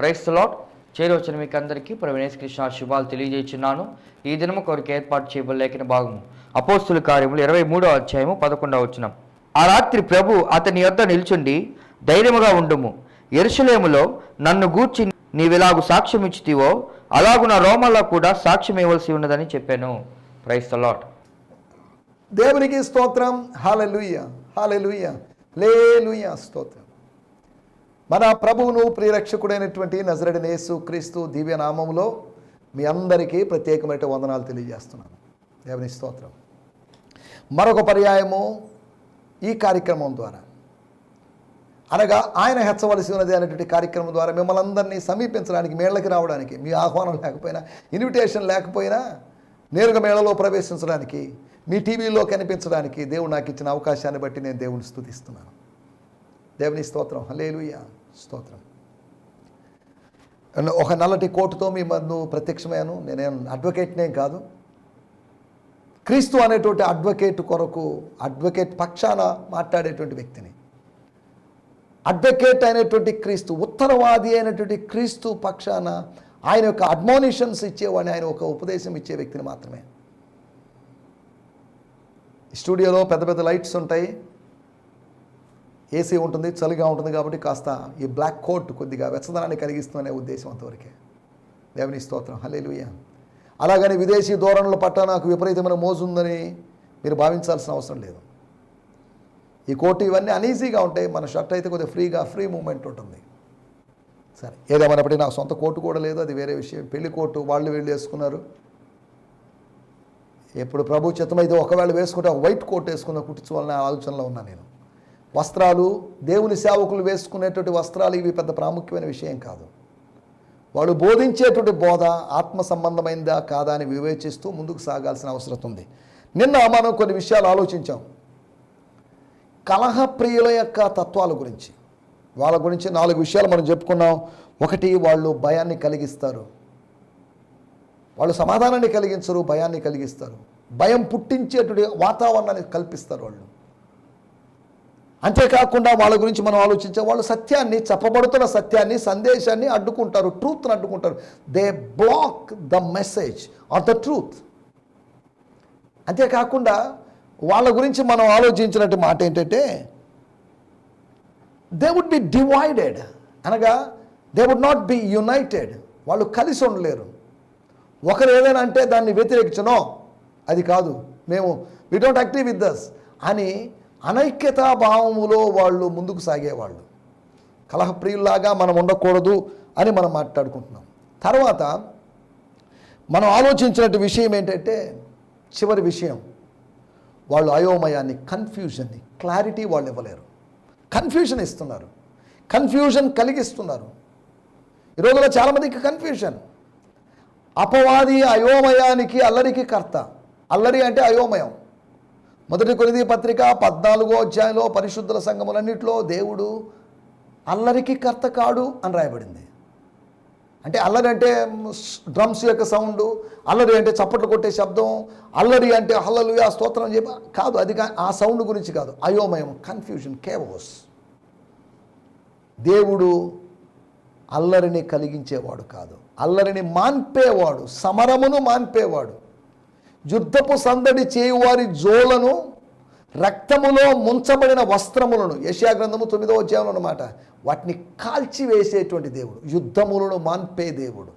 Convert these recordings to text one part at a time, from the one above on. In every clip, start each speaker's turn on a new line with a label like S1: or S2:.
S1: Price lot. చేరవచ్చిన మీకు అందరికీ ప్రవీణేశ్ కృష్ణ శుభాలు తెలియజేస్తున్నాను ఈ దినము కొరకు ఏర్పాటు చేయబడలేఖన భాగము. అపోస్తుల కార్యములు ఇరవై మూడో అధ్యాయము పదకొండవ వచ్చినం ఆ రాత్రి ప్రభు అతని యొద్ద నిల్చుండి ధైర్యముగా ఉండుము. ఎరుసలేములో నన్ను గూర్చి నీవిలాగు సాక్ష్యం ఇచ్చితివో అలాగున నా రోమల్లో కూడా సాక్ష్యం ఇవ్వాల్సి ఉన్నదని చెప్పాను. Praise Lord.
S2: దేవునికి స్తోత్రం. హాలెలుయ్య హాలెలుయ్య లూయ స్తోత్రం. మన ప్రభువును ప్రియరక్షకుడైనటువంటి నజరడిన యేసు క్రీస్తు దివ్యనామంలో మీ అందరికీ ప్రత్యేకమైన వందనాలు తెలియజేస్తున్నాను. దేవుని స్తోత్రం. మరొక పర్యాయము ఈ కార్యక్రమం ద్వారా. అనగా ఆయన హెచ్చవలసి ఉన్నది అనేటువంటి కార్యక్రమం ద్వారా మిమ్మల్ని అందరినీ సమీపించడానికి మేళ్ళకి రావడానికి మీ ఆహ్వానం లేకపోయినా ఇన్విటేషన్ లేకపోయినా నేరుగా మేళలో ప్రవేశించడానికి మీ టీవీలో కనిపించడానికి దేవుడు నాకు ఇచ్చిన అవకాశాన్ని బట్టి నేను దేవుని స్థుతిస్తున్నాను. దేవుని స్తోత్రం. హలేలుయ స్తోత్రం. ఒక నల్లటి కోటుతో మీ ముందు ప్రత్యక్షమయ్యాను. నేనేం అడ్వకేట్నే కాదు. క్రీస్తు అనేటువంటి అడ్వకేట్ కొరకు అడ్వకేట్ పక్షాన మాట్లాడేటువంటి వ్యక్తిని. అడ్వకేట్ అయినటువంటి క్రీస్తు ఉత్తరవాది అయినటువంటి క్రీస్తు పక్షాన ఆయన యొక్క అడ్మోనిషన్స్ ఇచ్చేవాడిని ఆయన ఒక ఉపదేశం ఇచ్చే వ్యక్తిని మాత్రమే. స్టూడియోలో పెద్ద పెద్ద లైట్స్ ఉంటాయి. ఏసీ ఉంటుంది చలిగా ఉంటుంది కాబట్టి కాస్త ఈ బ్లాక్ కోట్ కొద్దిగా వెచ్చదనాన్ని కలిగిస్తుందనే ఉద్దేశం అంతవరకే. దేవుని స్తోత్రం. హలేలుయ అలాగని విదేశీ ధోరణుల పట్ల నాకు విపరీతమైన మోజుందని మీరు భావించాల్సిన అవసరం లేదు. ఈ కోటు ఇవన్నీ అనీజీగా ఉంటాయి మన షర్ట్ అయితే కొద్దిగా ఫ్రీగా ఫ్రీ మూమెంట్ ఉంటుంది. సరే ఏదేమైనప్పటికీ నాకు సొంత కోటు కూడా లేదు అది వేరే విషయం. పెళ్ళి కోటు వాళ్ళు వీళ్ళు వేసుకున్నారు. ఎప్పుడు ప్రభు చిత్తమైతే ఒకవేళ వేసుకుంటే ఒక వైట్ కోట్ వేసుకున్న కుట్టించుకోవాలనే ఆలోచనలో ఉన్నా నేను. వస్త్రాలు దేవుని సేవకులు వేసుకునేటువంటి వస్త్రాలు ఇవి పెద్ద ప్రాముఖ్యమైన విషయం కాదు. వాళ్ళు బోధించేటువంటి బోధ ఆత్మ సంబంధమైందా కాదా అని వివేచిస్తూ ముందుకు సాగాల్సిన అవసరం ఉంది. నిన్న మనం కొన్ని విషయాలు ఆలోచించాం. కలహప్రియుల యొక్క తత్వాల గురించి. వాళ్ళ గురించి నాలుగు విషయాలు మనం చెప్పుకున్నాం. ఒకటి వాళ్ళు భయాన్ని కలిగిస్తారు. వాళ్ళు సమాధానాన్ని కలిగించరు భయాన్ని కలిగిస్తారు. భయం పుట్టించేటువంటి వాతావరణాన్ని కల్పిస్తారు వాళ్ళు. అంతేకాకుండా వాళ్ళ గురించి మనం ఆలోచించే వాళ్ళు సత్యాన్ని చెప్పబడుతున్న సత్యాన్ని సందేశాన్ని అడ్డుకుంటారు ట్రూత్ని అడ్డుకుంటారు. They block the message or the truth అంతేకాకుండా వాళ్ళ గురించి మనం ఆలోచించినట్టు మాట ఏంటంటే దే వుడ్ బి డివైడెడ్ అనగా they would not be united వాళ్ళు కలిసి ఉండలేరు. ఒకరు ఏదైనా అంటే దాన్ని వ్యతిరేకించనో. అది కాదు. మేము we don't agree with this అని అనైక్యతా భావములో వాళ్ళు ముందుకు సాగేవాళ్ళు. కలహప్రియుల్లాగా మనం ఉండకూడదు అని మనం మాట్లాడుకుంటున్నాం. తర్వాత మనం ఆలోచించినట్టు విషయం ఏంటంటే చివరి విషయం వాళ్ళు అయోమయాన్ని కన్ఫ్యూజన్ని క్లారిటీ వాళ్ళు ఇవ్వలేరు. కన్ఫ్యూజన్ ఇస్తున్నారు. కన్ఫ్యూజన్ కలిగిస్తున్నారు. ఈ రోజుల్లో చాలామందికి కన్ఫ్యూజన్ అపవాది అయోమయానికి అల్లరికి కర్త. అల్లరి అంటే అయోమయం. మొదటి కొనిది పత్రిక పద్నాలుగో అధ్యాయంలో పరిశుద్ధుల సంఘములన్నింటిలో దేవుడు అల్లరికి కర్త కాడు అని రాయబడింది. అంటే అల్లరి అంటే డ్రమ్స్ యొక్క సౌండ్ అల్లరి అంటే చప్పట్లు కొట్టే శబ్దం అల్లరి అంటే హల్లలు ఆ స్తోత్రం చెప్పి కాదు అది కా- ఆ సౌండ్ గురించి కాదు అయోమయం కన్ఫ్యూజన్ కేవోస్ దేవుడు అల్లరిని కలిగించేవాడు కాదు అల్లరిని మాన్పేవాడు సమరమును మాన్పేవాడు. యుద్ధపు సందడి చేయువారి జోలను రక్తములో ముంచబడిన వస్త్రములను యశా గ్రంథము తొమ్మిదో అధ్యాయంలో అనమాట వాటిని కాల్చివేసేటువంటి దేవుడు యుద్ధములను మాన్పే దేవుడు.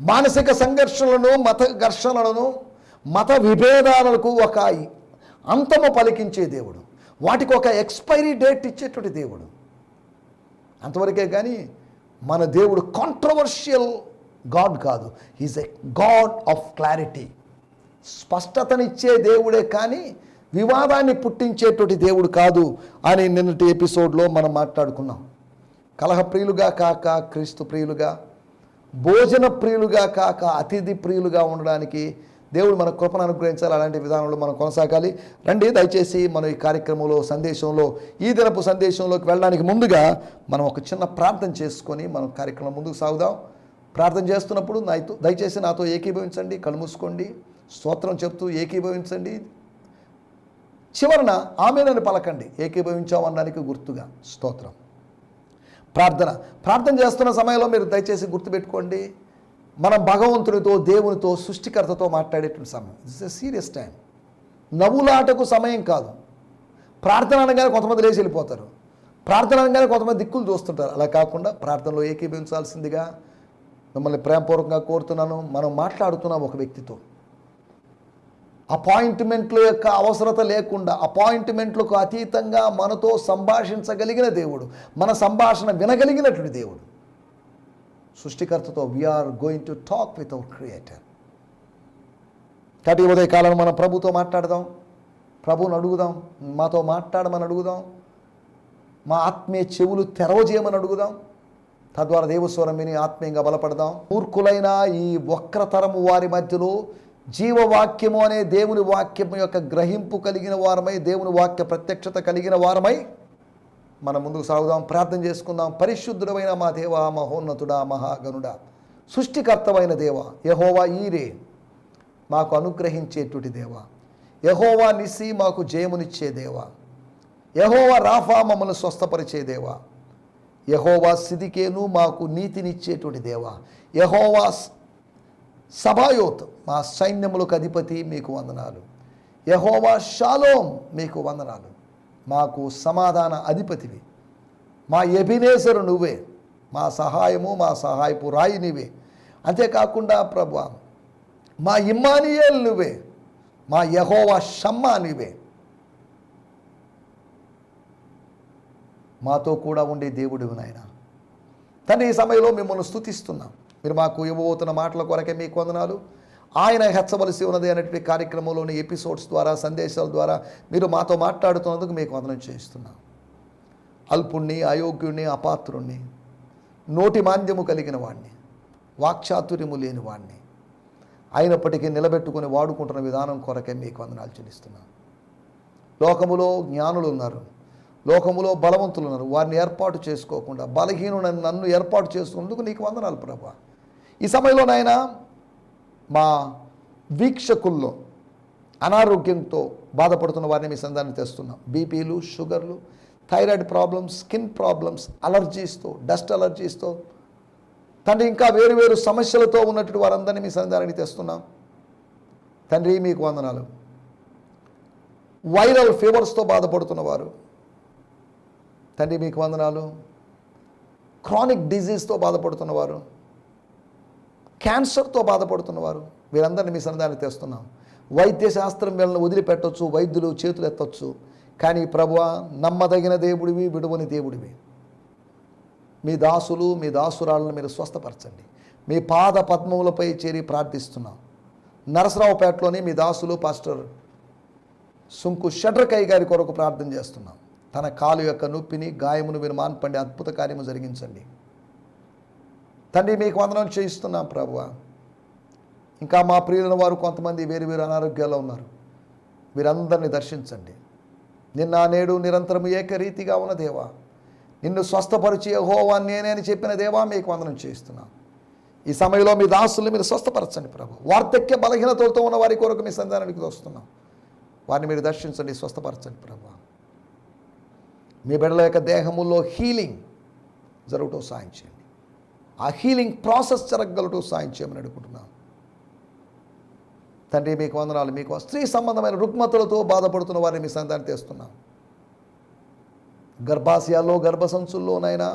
S2: మానసిక సంఘర్షణలను మత ఘర్షణలను మత విభేదాలకు ఒక అంతము పలికించే దేవుడు. వాటికి ఒక ఎక్స్పైరీ డేట్ ఇచ్చేటువంటి దేవుడు. అంతవరకే కానీ మన దేవుడు కాంట్రవర్షియల్ గాడ్ కాదు. Is a God of clarity స్పష్టతనిచ్చే దేవుడే కానీ వివాదాన్ని పుట్టించేటువంటి దేవుడు కాదు అని నిన్నటి ఎపిసోడ్లో మనం మాట్లాడుకున్నాం. కలహ ప్రియులుగా కాక క్రీస్తు ప్రియులుగా భోజన ప్రియులుగా కాక అతిథి ప్రియులుగా ఉండడానికి దేవుడు మన కృపను అనుగ్రహించాలి. అలాంటి విధానంలో మనం కొనసాగాలి. రండి దయచేసి మనం ఈ కార్యక్రమంలో సందేశంలో ఈ దినపు సందేశంలోకి వెళ్ళడానికి ముందుగా మనం ఒక చిన్న ప్రార్థన చేసుకొని మనం కార్యక్రమం ముందుకు సాగుదాం. ప్రార్థన చేస్తున్నప్పుడు నాతో దయచేసి నాతో ఏకీభవించండి కలుమూసుకోండి స్తోత్రం చెప్తూ ఏకీభవించండి. చివరన ఆమెనని పలకండి. ఏకీభవించామనడానికి గుర్తుగా స్తోత్రం. ప్రార్థన. ప్రార్థన చేస్తున్న సమయంలో మీరు దయచేసి గుర్తుపెట్టుకోండి. మనం భగవంతునితో దేవునితో సృష్టికర్తతో మాట్లాడేటువంటి సమయం. ఇట్స్ ఎ సీరియస్ టైం నవ్వులాటకు సమయం కాదు. ప్రార్థన అనగానే కొంతమంది లేచి వెళ్ళిపోతారు. ప్రార్థన అనగానే కొంతమంది దిక్కులు చూస్తుంటారు. అలా కాకుండా ప్రార్థనలో ఏకీభవించాల్సిందిగా మిమ్మల్ని ప్రేమపూర్వకంగా కోరుతున్నాను. మనం మాట్లాడుతున్నాం ఒక వ్యక్తితో. అపాయింట్మెంట్ల యొక్క అవసరత లేకుండా అపాయింట్మెంట్లకు అతీతంగా మనతో సంభాషించగలిగిన దేవుడు మన సంభాషణ వినగలిగినటువంటి దేవుడు. సృష్టికర్తతో we are going to talk with our creator కాబట్టి ఉదయకాలం మనం ప్రభుతో మాట్లాడదాం. ప్రభుని అడుగుదాం. మాతో మాట్లాడమని అడుగుదాం. మా ఆత్మీయ చెవులు తెరవజేయమని అడుగుదాం. తద్వారా దేవస్వరం విని ఆత్మీయంగా బలపడదాం. మూర్ఖులైన ఈ వక్రతరము వారి మధ్యలో జీవవాక్యము అనే దేవుని వాక్యము యొక్క గ్రహింపు కలిగిన వారమై దేవుని వాక్య ప్రత్యక్షత కలిగిన వారమై మనం ముందుకు సాగుదాం ప్రార్థన చేసుకుందాం. పరిశుద్ధుడమైన మా దేవ మహోన్నతుడా మహాగనుడా సృష్టికర్తమైన దేవ యహోవా ఈరే మాకు అనుగ్రహించేటువంటి దేవ యహోవా నిసి మాకు జయమునిచ్చే దేవ యహోవా రాఫా మమ్మల్ని స్వస్థపరిచే దేవా యహోవా సిదికేను మాకు నీతినిచ్చేటువంటి దేవ. యహోవా సభాయోత్ మా సైన్యములకు అధిపతి మీకు వందనాలు. యహోవా షాలోం మీకు వందనాలు. మాకు సమాధాన అధిపతివి. మా ఎబినేసరు నువ్వే. మా సహాయము మా సహాయపు రాయి నీవే. అంతేకాకుండా ప్రభు మా ఇమ్మానియేల్ నువ్వే. మా యహోవా షమ్మా నువ్వే మాతో కూడా ఉండే దేవుడు నాయన. తండ్రి ఈ సమయంలో మిమ్మల్ని స్థుతిస్తున్నాం మీరు మాకు ఇవ్వబోతున్న మాటల కొరకే మీకు వందనాలు. ఆయన హెచ్చవలసి ఉన్నది అనేటువంటి కార్యక్రమంలోని ఎపిసోడ్స్ ద్వారా సందేశాల ద్వారా మీరు మాతో మాట్లాడుతున్నందుకు మీకు వందనం చేస్తున్నాం అల్పుణ్ణి అయోగ్యుణ్ణి అపాత్రుణ్ణి నోటి మాంద్యము కలిగిన వాణ్ణి వాక్చాతుర్యము లేని వాణ్ణి అయినప్పటికీ నిలబెట్టుకుని వాడుకుంటున్న విధానం కొరకే మీకు వందనాలు చెల్లిస్తున్నాను లోకములో జ్ఞానులు ఉన్నారు. లోకములో బలవంతులు ఉన్నారు వారిని ఏర్పాటు చేసుకోకుండా బలహీనుడని నన్ను ఏర్పాటు చేసుకున్నందుకు నీకు వందనాలు ప్రభా. ఈ సమయంలో నాయన మా వీక్షకుల్లో అనారోగ్యంతో బాధపడుతున్న వారిని మీ సందాన్ని తెస్తున్నాం. బీపీలు షుగర్లు థైరాయిడ్ ప్రాబ్లమ్స్ స్కిన్ ప్రాబ్లమ్స్ అలర్జీస్తో డస్ట్ అలర్జీస్తో తండ్రి ఇంకా వేరు వేరు సమస్యలతో ఉన్నటువంటి వారందరినీ మీ సందానికి తెస్తున్నాం. తండ్రి మీకు వందనాలు. వైరల్ ఫీవర్స్తో బాధపడుతున్నవారు తండ్రి మీకు వందనాలు. క్రానిక్ డిజీజ్తో బాధపడుతున్నవారు క్యాన్సర్తో బాధపడుతున్నవారు వీరందరినీ మీ సన్నిధానికి తెస్తున్నాం. వైద్య శాస్త్రం వీళ్ళని వదిలిపెట్టవచ్చు వైద్యులు చేతులు ఎత్తవచ్చు కానీ ప్రభువ నమ్మదగిన దేవుడివి విడువని దేవుడివి. మీ దాసులు మీ దాసురాలను మీరు స్వస్థపరచండి. మీ పాద పద్మములపై చేరి ప్రార్థిస్తున్నాం. నరసరావుపేటలోని మీ దాసులు పాస్టర్ సుంకు షడ్రకయ్య గారి కొరకు ప్రార్థన చేస్తున్నాం. తన కాలు యొక్క నొప్పిని గాయమును మీరు మాన్పండి అద్భుత కార్యము జరిగించండి. తండ్రి మీకు వందనం చేయిస్తున్నాం ప్రభువ. ఇంకా మా ప్రియులైన వారు కొంతమంది వేరు వేరు అనారోగ్యాల్లో ఉన్నారు. వీరందరినీ దర్శించండి. నిన్న నేడు నిరంతరం ఏకరీతిగా ఉన్న దేవా. నిన్ను స్వస్థపరిచి హోవా నేనే అని చెప్పిన దేవా మీకు వందనం చేయిస్తున్నాను ఈ సమయంలో మీ దాసుల్ని మీరు స్వస్థపరచండి ప్రభు. వార్ధక్య బలహీనతలతో ఉన్న వారి కొరకు మీ సంధానానికి వస్తున్నాం వారిని మీరు దర్శించండి స్వస్థపరచండి ప్రభు. మీ బిడ్డల యొక్క దేహములో హీలింగ్ జరుగుటూ సాయం చేయండి. ఆ హీలింగ్ ప్రాసెస్ జరగగలటూ సాయం చేయమని అనుకుంటున్నాను తండ్రి మీకు వందనాలు. మీకు స్త్రీ సంబంధమైన రుగ్మతలతో బాధపడుతున్న వారిని మీ సంతానం తెస్తున్నాను. గర్భాశయాల్లో గర్భసంచుల్లోనైనా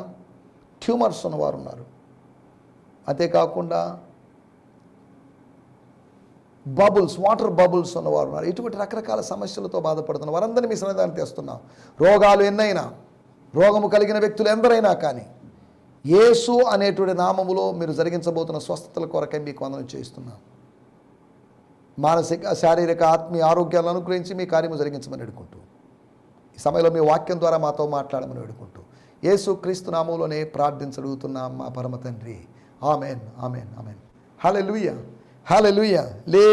S2: ట్యూమర్స్ ఉన్నవారు ఉన్నారు అంతేకాకుండా బబుల్స్ వాటర్ బబుల్స్ ఉన్నవారు ఉన్నారు. ఇటువంటి రకరకాల సమస్యలతో బాధపడుతున్న వారందరినీ మీ సన్నిధానం తెస్తున్నాం. రోగాలు ఎన్నైనా రోగము కలిగిన వ్యక్తులు ఎందరైనా కానీ యేసు అనేటువంటి నామములో మీరు జరిగించబోతున్న స్వస్థతల కొరకై మీకు వందనం చేయిస్తున్నాం. మానసిక శారీరక ఆత్మీయ ఆరోగ్యాలను అనుగ్రహించి మీ కార్యము జరిగించమని అడుగుకుంటూ ఈ సమయంలో మీ వాక్యం ద్వారా మాతో మాట్లాడమని అడుగుకుంటూ యేసు క్రీస్తు నామంలోనే ప్రార్థించడుగుతున్నాం మా పరమ తండ్రి. Amen amen amen. హలో లూయ హాలే లూయ లే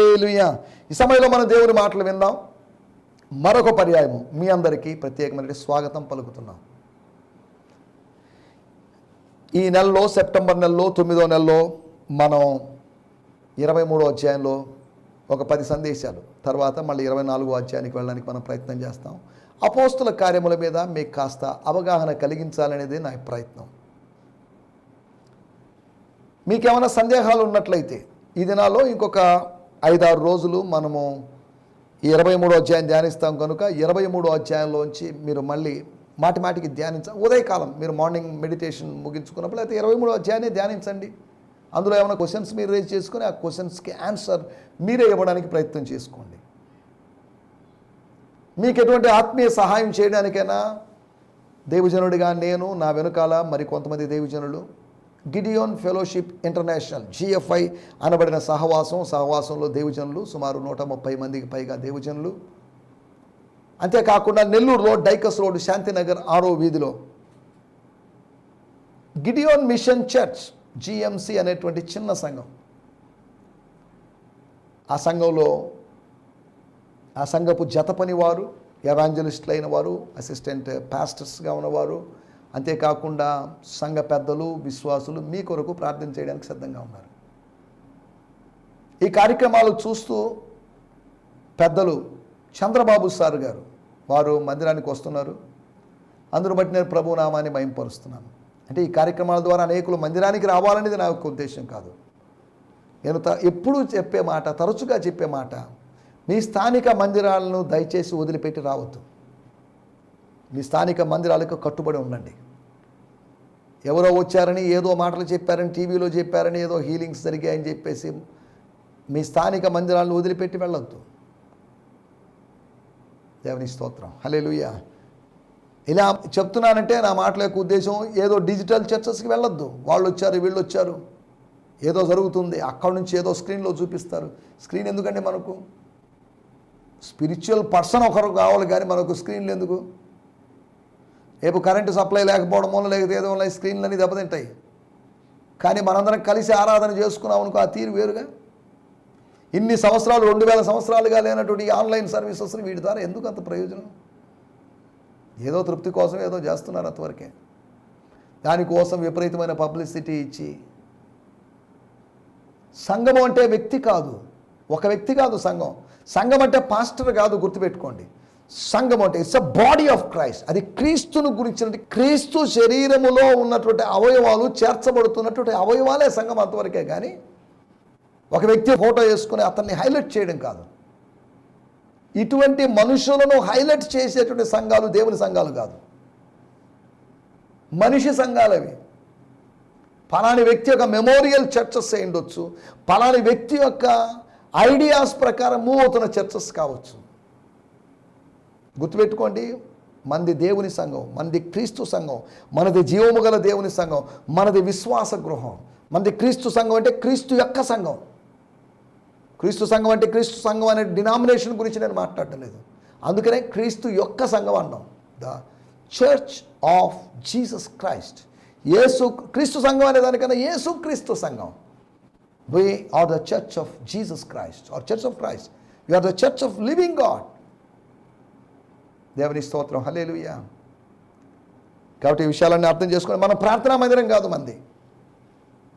S2: ఈ సమయంలో మనం దేవుని మాటలు విందాం. మరొక పర్యాయము. మీ అందరికీ ప్రత్యేకమైన స్వాగతం పలుకుతున్నాం. ఈ నెలలో సెప్టెంబర్ నెలలో తొమ్మిదో నెలలో మనం ఇరవై మూడో అధ్యాయంలో ఒక పది సందేశాలు. తర్వాత మళ్ళీ ఇరవై నాలుగో అధ్యాయానికి వెళ్ళడానికి మనం ప్రయత్నం చేస్తాం. అపోస్తుల కార్యముల మీద మీకు కాస్త అవగాహన కలిగించాలనేది నా ప్రయత్నం. మీకేమైనా సందేహాలు ఉన్నట్లయితే ఈ దినాల్లో ఇంకొక ఐదారు రోజులు మనము ఇరవై మూడో అధ్యాయం ధ్యానిస్తాం కనుక ఇరవై మూడో అధ్యాయంలోంచి మీరు మళ్ళీ మాటి మాటికి ధ్యానించ ఉదయకాలం మీరు మార్నింగ్ మెడిటేషన్ ముగించుకున్నప్పుడు అయితే ఇరవై మూడో అధ్యాయాన్ని ధ్యానించండి. అందులో ఏమైనా క్వశ్చన్స్ మీరు రేజ్ చేసుకుని ఆ క్వశ్చన్స్కి ఆన్సర్ మీరే ఇవ్వడానికి ప్రయత్నం చేసుకోండి. మీకు ఎటువంటి ఆత్మీయ సహాయం చేయడానికైనా దేవజనుడిగా నేను నా వెనుకాల మరి కొంతమంది దేవజనులు గిడియోన్ ఫెలోషిప్ ఇంటర్నేషనల్ జిఎఫ్ఐ అనబడిన సహవాసం సహవాసంలో దేవజనులు సుమారు నూట ముప్పై మందికి పైగా దేవజనులు. అంతేకాకుండా నెల్లూరులో డైకస్ రోడ్ శాంతినగర్ ఆరో వీధిలో. గిడియోన్ మిషన్ చర్చ్ జిఎంసి అనేటువంటి చిన్న సంఘం. ఆ సంఘంలో ఆ సంఘపు జత పని వారు అయిన వారు అసిస్టెంట్ పాస్టర్స్గా ఉన్నవారు అంతేకాకుండా సంఘ పెద్దలు విశ్వాసులు మీ కొరకు ప్రార్థన చేయడానికి సిద్ధంగా ఉన్నారు. ఈ కార్యక్రమాలు చూస్తూ పెద్దలు చంద్రబాబు సార్ గారు వారు మందిరానికి వస్తున్నారు. అందును బట్టి నేను ప్రభు నామాన్ని మయంపరుస్తున్నాను. అంటే ఈ కార్యక్రమాల ద్వారా అనేకులు మందిరానికి రావాలనేది నా యొక్క ఉద్దేశం కాదు. నేను త ఎప్పుడూ చెప్పే మాట తరచుగా చెప్పే మాట మీ స్థానిక మందిరాలను దయచేసి వదిలిపెట్టి రావద్దు. మీ స్థానిక మందిరాలకు కట్టుబడి ఉండండి. ఎవరో వచ్చారని ఏదో మాటలు చెప్పారని టీవీలో చెప్పారని ఏదో హీలింగ్స్ జరిగాయని చెప్పేసి మీ స్థానిక మందిరాలను వదిలిపెట్టి వెళ్ళొద్దు. దేవుని స్తోత్రం. హల్లెలూయా. ఇలా చెప్తున్నానంటే నా మాటల యొక్క ఉద్దేశం ఏదో డిజిటల్ చర్చస్కి వెళ్ళొద్దు. వాళ్ళు వచ్చారు వీళ్ళు వచ్చారు. ఏదో జరుగుతుంది. అక్కడ నుంచి ఏదో స్క్రీన్లో చూపిస్తారు. స్క్రీన్ ఎందుకంటే మనకు? స్పిరిచువల్ పర్సన్ ఒకరు కావాలి కానీ మనకు స్క్రీన్లు ఎందుకు? రేపు కరెంటు సప్లై లేకపోవడం వల్ల లేకపోతే ఏదో వల్ల స్క్రీన్లన్నీ దెబ్బతింటాయి. కానీ మనందరం కలిసి ఆరాధన చేసుకున్నాం అనుకో ఆ తీరు వేరుగా? ఇన్ని సంవత్సరాలు రెండు వేల సంవత్సరాలుగా లేనటువంటి ఆన్లైన్ సర్వీసెస్ని వీటి ద్వారా ఎందుకు అంత ప్రయోజనం? ఏదో తృప్తి కోసం ఏదో చేస్తున్నారు అంతవరకే. దానికోసం విపరీతమైన పబ్లిసిటీ ఇచ్చి సంఘం అంటే వ్యక్తి కాదు. ఒక వ్యక్తి కాదు సంఘం. సంఘం అంటే పాస్టర్ కాదు గుర్తుపెట్టుకోండి. సంఘం అంటే it's a body of Christ అది క్రీస్తును గురించిన క్రీస్తు శరీరములో ఉన్నటువంటి అవయవాలు చేర్చబడుతున్నటువంటి అవయవాలే సంఘం అంతవరకే కానీ ఒక వ్యక్తి ఫోటో వేసుకుని అతన్ని హైలైట్ చేయడం కాదు. ఇటువంటి మనుషులను హైలైట్ చేసేటువంటి సంఘాలు దేవుని సంఘాలు కాదు. మనిషి సంఘాలు అవి. పలాని వ్యక్తి యొక్క మెమోరియల్ చర్చస్ అయి ఉండొచ్చు. పలాని వ్యక్తి యొక్క ఐడియాస్ ప్రకారం మూవ్ అవుతున్న చర్చస్ కావచ్చు. గుర్తుపెట్టుకోండి మనది దేవుని సంఘం మనది క్రీస్తు సంఘం మనది జీవము గల దేవుని సంఘం మనది విశ్వాస గృహం. మనది క్రీస్తు సంఘం అంటే క్రీస్తు యొక్క సంఘం. క్రీస్తు సంఘం అంటే క్రీస్తు సంఘం అనే డినామినేషన్ గురించి నేను మాట్లాడటం లేదు అందుకనే క్రీస్తు యొక్క సంఘం అన్నాం. The church of Jesus Christ. యేసు క్రీస్తు సంఘం అనే దానికన్నా యేసు క్రీస్తు సంఘం. We are the church of Jesus Christ or church of Christ you are the church of living God దేవుని స్తోత్రం. హలేలుయా కాబట్టి ఈ విషయాలన్నీ అర్థం చేసుకుని మనం ప్రార్థనా మందిరం కాదు మంది.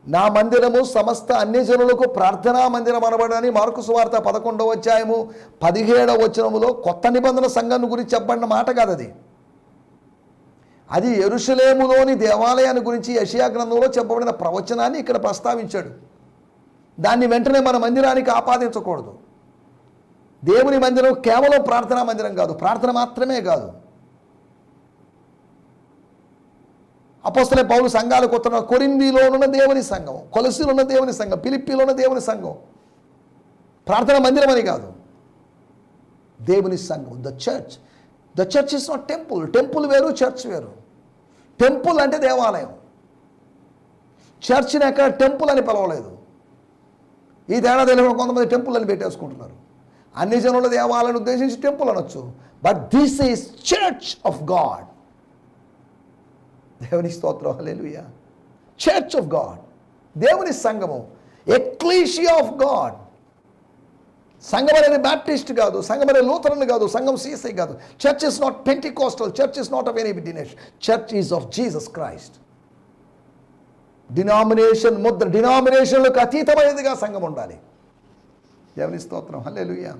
S2: నా మందిరము సమస్త అన్ని జనులకు ప్రార్థనా మందిరం అనబడని మార్కు సువార్త పదకొండవ అధ్యాయము పదిహేడవ వచనములో కొత్త నిబంధన సంఘం గురించి చెప్పబడిన మాట కాదు అది. అది ఎరుషలేములోని దేవాలయాన్ని గురించి యషియా గ్రంథంలో చెప్పబడిన ప్రవచనాన్ని ఇక్కడ ప్రస్తావించాడు. దాన్ని వెంటనే మన మందిరానికి ఆపాదించకూడదు. దేవుని మందిరం కేవలం ప్రార్థనా మందిరం కాదు ప్రార్థన మాత్రమే కాదు. అపోస్తలే పౌలు సంఘాలకు వస్తున్న కొరిందిలో ఉన్న దేవుని సంఘం కొలసిలో ఉన్న దేవుని సంఘం పిలిపిలో ఉన్న దేవుని సంఘం ప్రార్థన మందిరం అని కాదు. దేవుని సంఘం the church the church is not temple temple వేరు చర్చ్ వేరు. టెంపుల్ అంటే దేవాలయం. చర్చ్ని ఎక్కడ టెంపుల్ అని పిలవలేదు. ఈ తేడా తెలియకుండా కొంతమంది టెంపుల్ అని పెట్టేసుకుంటున్నారు. అన్ని జనుల దేవాలను ఉద్దేశించి టెంపుల్ అనొచ్చు. But this is church of God దేవుని స్తోత్రం లేలుయా చర్చ్ ఆఫ్ గాడ్ దేవుని సంఘము. ఎక్లీషియా ఆఫ్ గాడ్ సంఘం అనేది బ్యాప్టిస్ట్ కాదు సంఘం అనేది లూథరన్ కాదు సంఘం సీసై కాదు. Church is not Pentecostal church is not of any denomination church is of Jesus Christ denomination Mudra డినామినేషన్లకు అతీతమైనదిగా సంఘం ఉండాలి. ఎవరి స్తోత్రం. Hallelujah.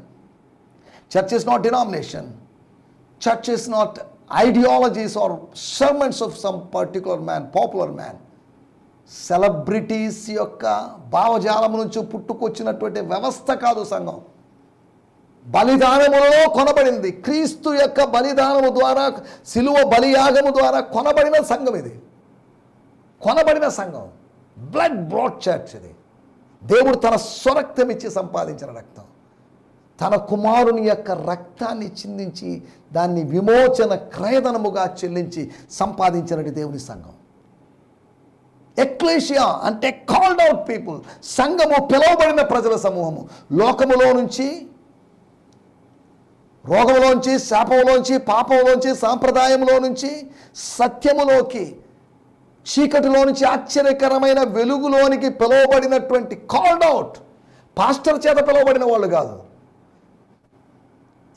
S2: Church is not denomination church is not ideologies or sermons of some particular man popular man celebrities యొక్క భావజాలం నుంచి పుట్టుకొచ్చినటువంటి వ్యవస్థ కాదు సంఘం. బలిదానములలో కొనబడింది. క్రీస్తు యొక్క బలిదానము ద్వారా సిలువ బలియాగము ద్వారా కొనబడిన సంఘం ఇది. కొనబడిన సంఘం. బ్లడ్ బ్రాడ్ చర్చ్ ఇది. దేవుడు తన స్వరక్తం ఇచ్చి సంపాదించిన రక్తం. తన కుమారుని యొక్క రక్తాన్ని చిందించి దాన్ని విమోచన క్రయధనముగా చెల్లించి సంపాదించినది దేవుని సంఘం. ఎక్లేషియా అంటే కాల్డ్ అవుట్ పీపుల్ సంఘము పిలువబడిన ప్రజల సమూహము. లోకములో నుంచి రోగంలోంచి శాపంలోంచి పాపంలోంచి సాంప్రదాయంలో నుంచి సత్యములోకి చీకటిలో నుంచి ఆశ్చర్యకరమైన వెలుగులోనికి పిలువబడినటువంటి కాల్డ్ అవుట్ పాస్టర్ చేత పిలువబడిన వాళ్ళు కాదు.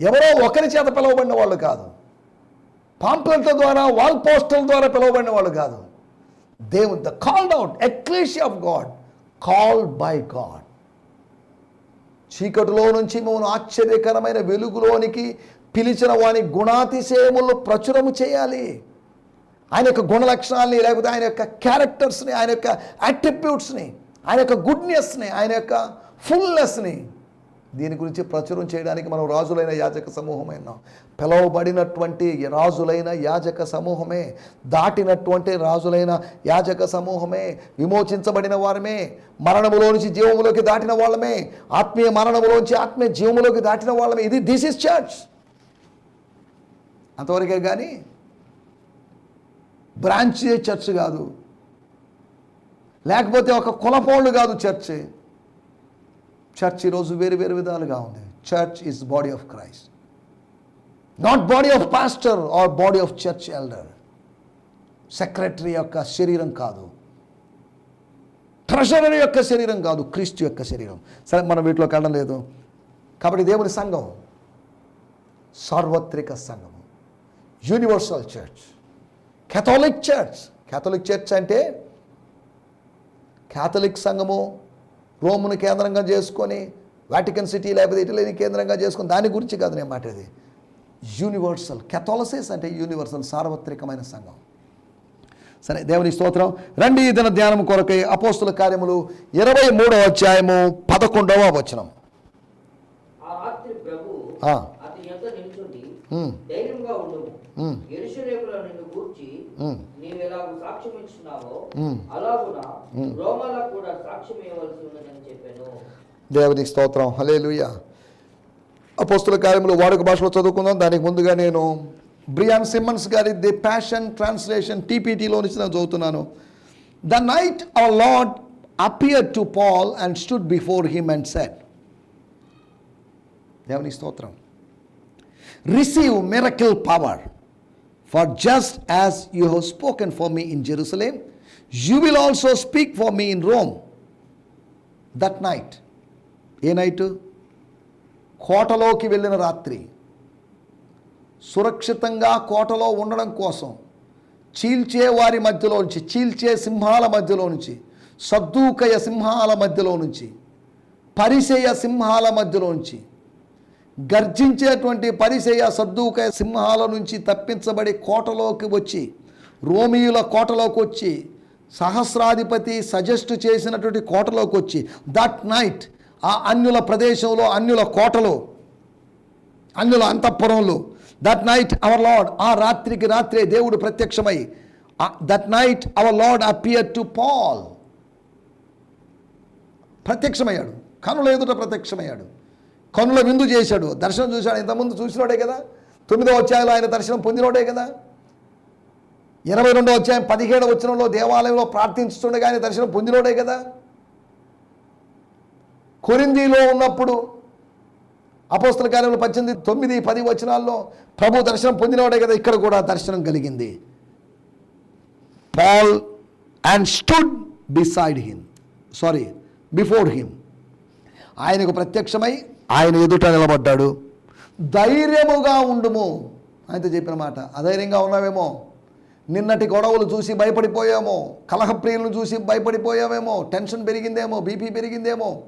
S2: ఎవరో ఒకరి చేత పిలువబడిన వాళ్ళు కాదు. పాంప్లెట్ల ద్వారా వాల్ పోస్టర్ల ద్వారా పిలువబడిన వాళ్ళు కాదు. దేవుడు the called out ecclesia of God called by God చీకటిలో నుంచి మేము ఆశ్చర్యకరమైన వెలుగులోనికి పిలిచిన వాని గుణాతిశయములు ప్రచురము చేయాలి. ఆయన యొక్క గుణ లక్షణాలని లేకపోతే ఆయన యొక్క క్యారెక్టర్స్ని ఆయన యొక్క యాట్రిబ్యూట్స్ని ఆయన యొక్క గుడ్నెస్ని ఆయన యొక్క ఫుల్నెస్ని దీని గురించి ప్రచురం చేయడానికి మనం రాజులైన యాజక సమూహమైన పిలవబడినటువంటి రాజులైన యాజక సమూహమే దాటినటువంటి రాజులైన యాజక సమూహమే విమోచించబడిన వారమే మరణములో నుంచి జీవములోకి దాటిన వాళ్ళమే ఆత్మీయ మరణములోంచి ఆత్మీయ జీవములోకి దాటిన వాళ్ళమే. ఇది దిస్ ఇస్ చర్చ్. అంతవరకే కానీ బ్రాంచే చర్చ్ కాదు. లేకపోతే ఒక కులపోళ్ళు కాదు చర్చ్. చర్చ్ ఈరోజు వేరు వేరు విధాలుగా ఉంది. Church is body of Christ. Not body of pastor or body of church elder secretary యొక్క శరీరం కాదు. ట్రెషరర్ యొక్క శరీరం కాదు క్రీస్తు యొక్క శరీరం. సరే మనం వీటిలోకి వెళ్ళడం లేదు. కాబట్టి దేవుని సంఘం సార్వత్రిక సంఘము universal church. Catholic church Catholic church అంటే కేథలిక్ సంఘము రోమును కేంద్రంగా చేసుకొని వాటికన్ సిటీ లేకపోతే ఇటలీని కేంద్రంగా చేసుకొని దాని గురించి కాదు నేను మాట్లాడేది. యూనివర్సల్ కెథోలసిస్ అంటే యూనివర్సల్ సార్వత్రికమైన సంఘం. సరే దేవుని స్తోత్రం. రండి ఈ దిన ధ్యానం కొరకై అపోస్తుల కార్యములు ఇరవై మూడవ అధ్యాయము పదకొండవ వచనం.
S1: ధైర్యంగా నీవు ఎలాగూ సాక్ష్యం ఇచ్చినావో
S2: ఉమ్.
S1: అలాగున రోమాలకు కూడా సాక్ష్యం ఇవ్వవలసి ఉన్నదని చెప్పాను.
S2: దేవునికి స్తోత్రం. హలేలుయ అపోస్తుల కార్యములు వాడుక భాషలో చదువుకుందాం. దానికి ముందుగా నేను బ్రియాన్ సిమ్మన్స్ గారి ది ప్యాషన్ ట్రాన్స్లేషన్ టీపీటీలో నుంచి నేను చదువుతున్నాను. The night our Lord appear to Paul and stood before him and set దేవుని స్తోత్రం. Receive miracle power for just as you have spoken for me in Jerusalem you will also speak for me in Rome that night a night? కోటలోకి వెళ్ళిన రాత్రి. సురక్షితంగా కోటలో ఉండడం కోసం చీల్చే వారి మధ్యలో నుంచి చీల్చే సింహాల మధ్యలో నుంచి సద్దూకయ సింహాల మధ్యలో నుంచి పరిచయ సింహాల మధ్యలో నుంచి గర్జించేటువంటి పరిచయ సద్దుకాయ సింహాల నుంచి తప్పించబడి కోటలోకి వచ్చి రోమియుల కోటలోకి వచ్చి సహస్రాధిపతి సజెస్ట్ చేసినటువంటి కోటలోకి వచ్చి దట్ నైట్ ఆ అన్యుల ప్రదేశంలో అన్యుల కోటలో అన్యుల అంతఃపురంలో దట్ నైట్ అవర్ లార్డ్ ఆ రాత్రికి రాత్రే దేవుడు ప్రత్యక్షమై that night our Lord appear to Paul ప్రత్యక్షమయ్యాడు. కనుల ఎదుట ప్రత్యక్షమయ్యాడు. కనుల విందు చేశాడు. దర్శనం చూశాడు. ఇంతకుముందు చూసినోడే కదా. తొమ్మిదో అధ్యాయంలో ఆయన దర్శనం పొందినోడే కదా. ఇరవై రెండో అధ్యాయం పదిహేడు వచ్చినంలో దేవాలయంలో ప్రార్థించుతుండగా ఆయన దర్శనం పొందినోడే కదా. కొరిందీలో ఉన్నప్పుడు అపోస్తల కార్యంలో పద్దెనిమిది తొమ్మిది పది వచనాల్లో ప్రభు దర్శనం పొందినవాడే కదా. ఇక్కడ కూడా దర్శనం కలిగింది. Paul and stood beside him sorry before him ఆయనకు ప్రత్యక్షమై ఆయన ఎదుట నిలబడ్డాడు. ధైర్యముగా ఉండుము ఆయనతో చెప్పిన మాట. అధైర్యంగా ఉన్నావేమో? నిన్నటి గొడవలు చూసి భయపడిపోయామో. కలహప్రియులను చూసి భయపడిపోయావేమో? టెన్షన్ పెరిగిందేమో? బీపీ పెరిగిందేమో?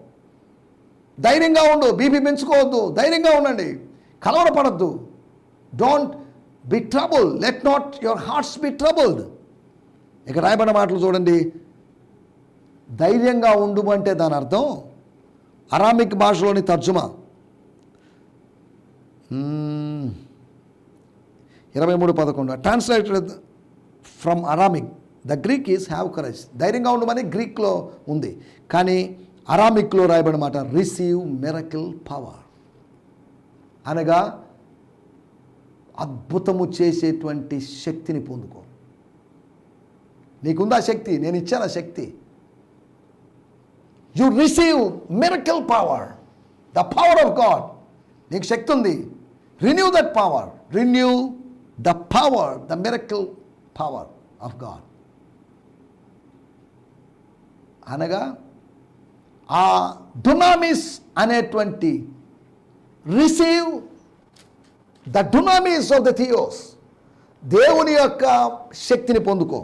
S2: ధైర్యంగా ఉండు బీపీ పెంచుకోవద్దు ధైర్యంగా ఉండండి. కలవరపడద్దు. Don't be trouble let not your hearts be troubled ఇక రాయబడిన మాటలు చూడండి. ధైర్యంగా ఉండుమంటే దాని అర్థం అరామిక్ భాషలోని తర్జుమా. ఇరవై మూడు పదకొండు. Translated from Aramaic the Greek is have courage ధైర్యంగా ఉండమని గ్రీక్లో ఉంది. కానీ అరామిక్లో రాయబడిన మాట రిసీవ్ మెరకిల్ పవర్ అనగా అద్భుతము చేసేటువంటి శక్తిని పొందుకో. నీకుందా శక్తి? నేను ఇచ్చాను ఆ శక్తి? You receive miracle power the power of God నీకు శక్తి ఉంది. Renew that power renew the power the miracle power of God అనగా ఆ డునామిస్ అనేటువంటి receive the dunamis of the theos దేవుని యొక్క శక్తిని పొందుకో.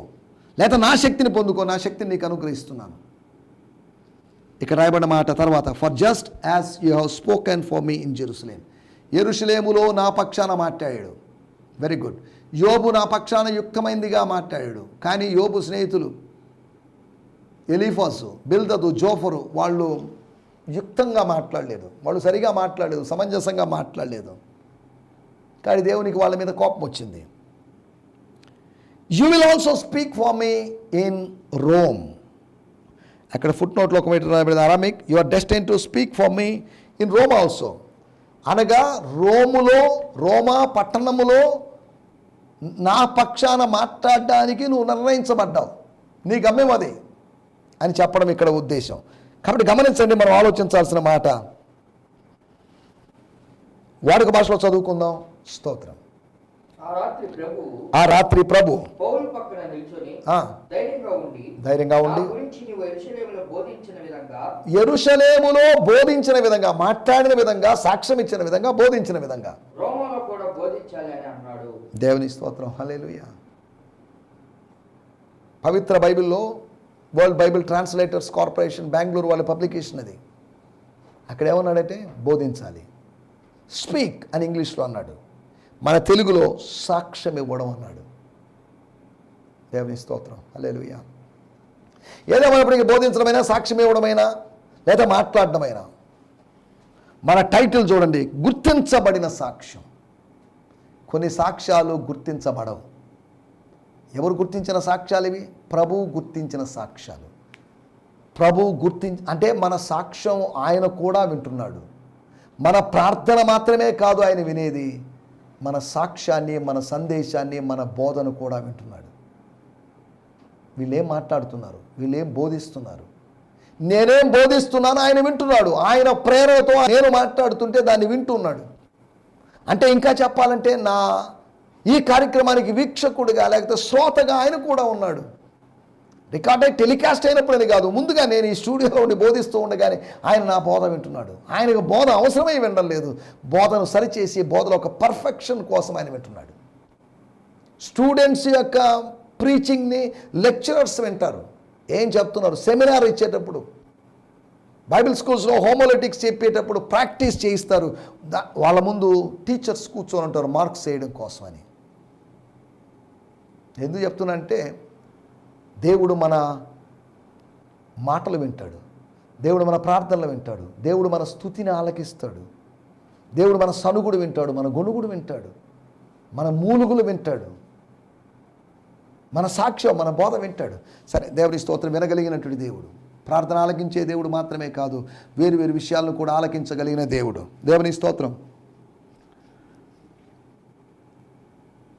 S2: లేదా నా శక్తిని పొందుకో. నా శక్తిని నీకు అనుగ్రహిస్తున్నాను. ఇక్కడ రాయబడిన మాట తర్వాత for just as you have spoken for me in Jerusalem ఎరుషలేములో నా పక్షాన మాట్లాడాడు. వెరీ గుడ్ యోబు నా పక్షాన యుక్తమైందిగా మాట్లాడాడు. కానీ యోబు స్నేహితులు ఎలీఫాసు బిల్దదు జోఫరు వాళ్ళు యుక్తంగా మాట్లాడలేదు. వాళ్ళు సరిగా మాట్లాడలేదు సమంజసంగా మాట్లాడలేదు. కానీ దేవునికి వాళ్ళ మీద కోపం వచ్చింది. You will also speak for me in Rome అక్కడ ఫుట్ నోట్లో ఒక మీటర్ రాయబడింది. Aramaic you are destined to speak for me in Rome also అనగా రోములో రోమా పట్టణములో నా పక్షాన మాట్లాడడానికి నువ్వు నిర్ణయించబడ్డావు. నీ గమ్యం అది. అని చెప్పడం ఇక్కడ ఉద్దేశం. కాబట్టి గమనించండి మనం ఆలోచించాల్సిన మాట. వాడుక భాషలో చదువుకుందాం. స్తోత్రం.
S1: ఆ రాత్రి ప్రభు ధైర్యంగా ఉండి యెరూషలేములో బోధించిన విధంగా
S2: ఎరుషలేములో బోధించిన విధంగా మాట్లాడిన విధంగా సాక్ష్యం ఇచ్చిన విధంగా బోధించిన విధంగా. దేవుని స్తోత్రం. హలేలుయ పవిత్ర బైబిల్లో World Bible Translators Corporation Bengaluru వాళ్ళ పబ్లికేషన్ అది. అక్కడ ఏమన్నాడంటే బోధించాలి. స్పీక్ అని ఇంగ్లీష్లో అన్నాడు. మన తెలుగులో సాక్ష్యం ఇవ్వడం అన్నాడు. దేవుని స్తోత్రం. హలేలుయ ఏదేమైనప్పటికీ బోధించడమైనా సాక్ష్యం ఇవ్వడమైనా లేదా మాట్లాడడమైనా మన టైటిల్ చూడండి గుర్తించబడిన సాక్ష్యం. కొన్ని సాక్ష్యాలు గుర్తించబడవు. ఎవరు గుర్తించిన సాక్ష్యాలు ఇవి? ప్రభువు గుర్తించిన సాక్ష్యాలు. ప్రభువు గుర్తించి అంటే మన సాక్ష్యం ఆయన కూడా వింటున్నాడు. మన ప్రార్థన మాత్రమే కాదు ఆయన వినేది. మన సాక్ష్యాన్ని మన సందేశాన్ని మన బోధన కూడా వింటున్నాడు. వీళ్ళేం మాట్లాడుతున్నారు? వీళ్ళేం బోధిస్తున్నారు? నేనేం బోధిస్తున్నాను ఆయన వింటున్నాడు. ఆయన ప్రేరణతో నేను మాట్లాడుతుంటే దాన్ని వింటున్నాడు అంటే ఇంకా చెప్పాలంటే నా ఈ కార్యక్రమానికి వీక్షకుడిగా లేకపోతే శ్రోతగా ఆయన కూడా ఉన్నాడు. రికార్డ్ అయి టెలికాస్ట్ అయినప్పుడని కాదు. ముందుగా నేను ఈ స్టూడియోలో ఉండి బోధిస్తూ ఉండగానే ఆయన నా బోధ వింటున్నాడు. ఆయనకు బోధ అవసరమై వినడం లేదు. బోధను సరిచేసి బోధలో ఒక పర్ఫెక్షన్ కోసం ఆయన వింటున్నాడు. స్టూడెంట్స్ యొక్క ప్రీచింగ్ని లెక్చరర్స్ వింటారు. ఏం చెప్తున్నారు? సెమినార్ ఇచ్చేటప్పుడు బైబిల్ స్కూల్స్లో హోమోలెటిక్స్ చెప్పేటప్పుడు ప్రాక్టీస్ చేయిస్తారు. వాళ్ళ ముందు టీచర్స్ కూర్చొని ఉంటారు మార్క్స్ చేయడం కోసమని. ఎందుకు చెప్తున్నా అంటే దేవుడు మన మాటలు వింటాడు. దేవుడు మన ప్రార్థనలు వింటాడు. దేవుడు మన స్థుతిని ఆలకిస్తాడు. దేవుడు మన సనుగుడు వింటాడు. మన గొనుగుడు వింటాడు. మన మూలుగులు వింటాడు. మన సాక్ష్యం మన బోధ వింటాడు. సరే దేవుడి స్తోత్రం వినగలిగినటువంటి దేవుడు. ప్రార్థన ఆలకించే దేవుడు మాత్రమే కాదు వేరు వేరు విషయాలను కూడా ఆలకించగలిగిన దేవుడు. దేవుని స్తోత్రం.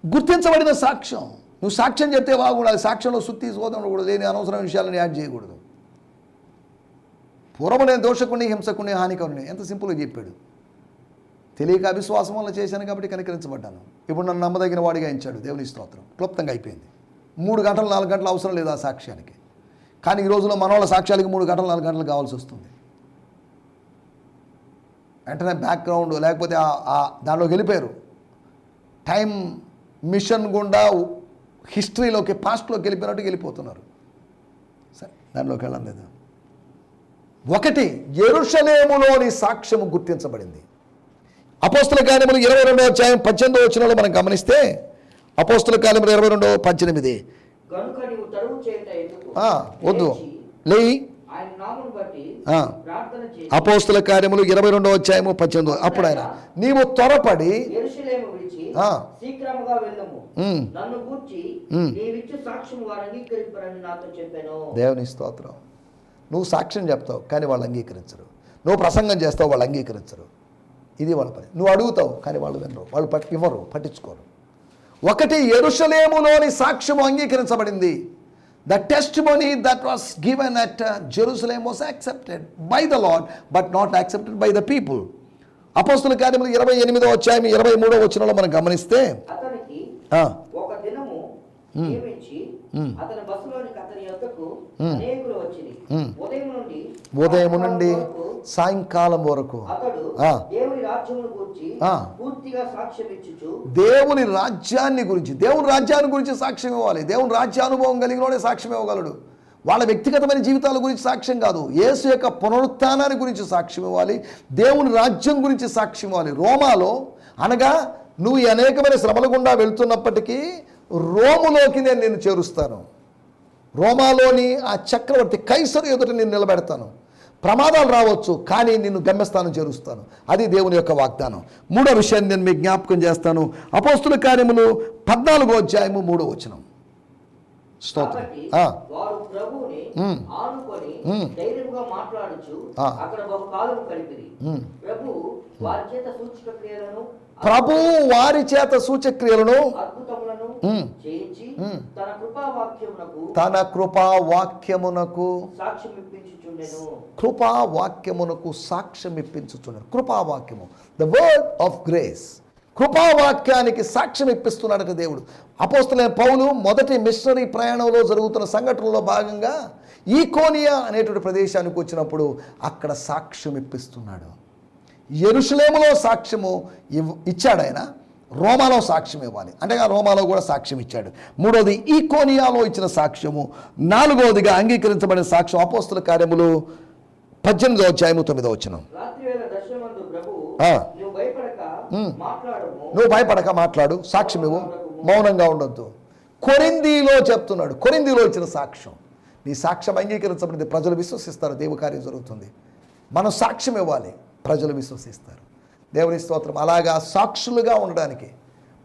S2: గుర్తించబడిన సాక్ష్యం. నువ్వు సాక్ష్యం చెప్తే బాగుండాలి సాక్ష్యంలో సుత్తి సోదరుడు కూడా లేని అనవసరమైన విషయాలను యాడ్ చేయకూడదు. పూర్వము నేను దోషకుని హింసకుని హానికరుని ఎంత సింపుల్గా చెప్పాడు. తెలియక అవిశ్వాసం వల్ల చేశాను కాబట్టి కనికరించబడ్డాను. ఇప్పుడు నన్ను నమ్మదగిన వాడిగా ఇచ్చాడు దేవుని స్తోత్రం. క్లుప్తంగా అయిపోయింది. మూడు గంటలు నాలుగు గంటలు అవసరం లేదు ఆ సాక్ష్యానికి. కానీ ఈ రోజుల్లో మన వాళ్ళ సాక్ష్యాలకి మూడు గంటలు నాలుగు గంటలు కావాల్సి వస్తుంది. వెంటనే బ్యాక్గ్రౌండ్ లేకపోతే దానిలోకి వెళ్ళిపోయారు. టైం మిషన్ గుండా హిస్టరీలోకి పాస్ట్లోకి వెళ్ళిపోయినట్టు వెళ్ళిపోతున్నారు. సరే దానిలోకి వెళ్ళం లేదా? ఒకటి ఎరుషలేములోని సాక్ష్యము గుర్తించబడింది. అపోస్తుల కార్యములు ఇరవై రెండో అధ్యాయం పద్దెనిమిదో వచ్చినలో మనం గమనిస్తే అపోస్తుల కార్యములు ఇరవై రెండో పద్దెనిమిది. వద్దు. లేయి. అపోస్తుల కార్యములు ఇరవై రెండో అధ్యాయము పద్దెనిమిదో. అప్పుడు ఆయన నీవు త్వరపడి.
S1: శీఘ్రముగా వెళ్ళము. నన్ను గూర్చి. నీవిచ్చు సాక్ష్యం వారు అంగీకరింపరని నాతో చెప్పాను.
S2: దేవుని స్తోత్రం. నువ్వు సాక్ష్యం చెప్తావు కానీ వాళ్ళు అంగీకరించరు. నువ్వు ప్రసంగం చేస్తావు వాళ్ళు అంగీకరించరు. ఇది వాళ్ళ పని. నువ్వు అడుగుతావు కానీ వాళ్ళు వినరు. వాళ్ళు పట్టి ఇవ్వరు పట్టించుకోరు. ఒకటి ఎరుషలేములోని సాక్ష్యము అంగీకరించబడింది. The testimony that was given at Jerusalem was accepted by the Lord but not accepted by the people అపోస్తుల కార్యములు ఇరవై ఎనిమిదో వచ్చాయి ఇరవై మూడో వచ్చినలో మనం గమనిస్తే.
S1: ఉదయం నుండి సాయంకాలం వరకు దేవుని
S2: రాజ్యాన్ని గురించి దేవుని రాజ్యాన్ని గురించి సాక్ష్యం ఇవ్వాలి. దేవుని రాజ్యానుభవం కలిగినోడే సాక్ష్యం ఇవ్వగలడు. వాళ్ళ వ్యక్తిగతమైన జీవితాల గురించి సాక్ష్యం కాదు. యేసు యొక్క పునరుత్థానాన్ని గురించి సాక్ష్యం ఇవ్వాలి. దేవుని రాజ్యం గురించి సాక్ష్యం ఇవ్వాలి. రోమాలో అనగా నువ్వు ఈ అనేకమైన శ్రమల గుండా వెళ్తున్నప్పటికీ రోములోకి నేను నిన్ను చేరుస్తాను. రోమాలోని ఆ చక్రవర్తి కైసరు ఎదుట నేను నిలబెడతాను. ప్రమాదాలు రావచ్చు కానీ నిన్ను గమ్యస్థానం చేరుస్తాను. అది దేవుని యొక్క వాగ్దానం. మూడో విషయాన్ని నేను మీకు జ్ఞాపకం చేస్తాను. అపోస్తుల కార్యములు పద్నాలుగో అధ్యాయము మూడో వచనం. స్తోత్రం
S1: వారు ప్రభువుని. ఆనుకొని. ధైర్యంగా మాట్లాడుచు. అక్కడ ఒక కాలం కలిపిరి
S2: ఉమ్.
S1: ప్రభు వారి చేత సూచక క్రియలను
S2: ప్రభు వారి చేత సూచక్రియలను
S1: అద్భుతములను. చేయించి. తన కృపావాక్యమునకు
S2: తన కృపా వాక్యమునకు
S1: సాక్ష్యం ఇప్పించుచుండెను
S2: కృపా వాక్యమునకు సాక్ష్యం కృపావాక్యము ద వర్డ్ ఆఫ్ గ్రేస్ కృపావాక్యానికి సాక్ష్యం ఇప్పిస్తున్నాడట దేవుడు. అపోస్తులైన పౌలు మొదటి మిషనరీ ప్రయాణంలో జరుగుతున్న సంఘటనలో భాగంగా ఈ కోనియా అనేటువంటి ప్రదేశానికి వచ్చినప్పుడు అక్కడ సాక్ష్యం ఇప్పిస్తున్నాడు. ఎరుషలేములో సాక్ష్యము ఇవ్ ఇచ్చాడు ఆయన. రోమాలో సాక్ష్యం ఇవ్వాలి. అంటే రోమాలో కూడా సాక్ష్యం ఇచ్చాడు. మూడోది ఈ కోనియాలో ఇచ్చిన సాక్ష్యము. నాలుగవదిగా అంగీకరించబడిన సాక్ష్యం అపోస్తుల కార్యములు పద్దెనిమిదో అధ్యాయము తొమ్మిదో వచ్చిన
S1: రాత్రి వేళ దర్శనమందు ప్రభు
S2: ఆ.
S1: నువ్వు భయపడక
S2: మాట్లాడు. సాక్ష్యం ఇవ్వు. మౌనంగా ఉండొద్దు. కొరిందీలో చెప్తున్నాడు. కొరిందీలో ఇచ్చిన సాక్ష్యం. నీ సాక్ష్యం అంగీకరించబడింది. ప్రజలు విశ్వసిస్తారు. దేవు కార్యం జరుగుతుంది. మనం సాక్ష్యం ఇవ్వాలి. ప్రజలు విశ్వసిస్తారు. దేవుని స్తోత్రం. అలాగా సాక్షులుగా ఉండడానికి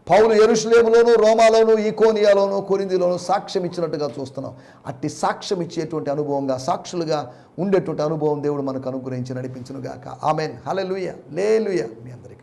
S2: పౌలు ఎరుషులేములోను రోమాలోను ఈకోనియాలోను కొరిందిలోను సాక్ష్యం ఇచ్చినట్టుగా చూస్తున్నాం. అట్టి సాక్ష్యం ఇచ్చేటువంటి అనుభవంగా సాక్షులుగా ఉండేటువంటి అనుభవం దేవుడు మనకు అనుగ్రహించి నడిపించునుగాక. ఆమెన్. హలలుయ లేలుయ. మీ అందరికీ.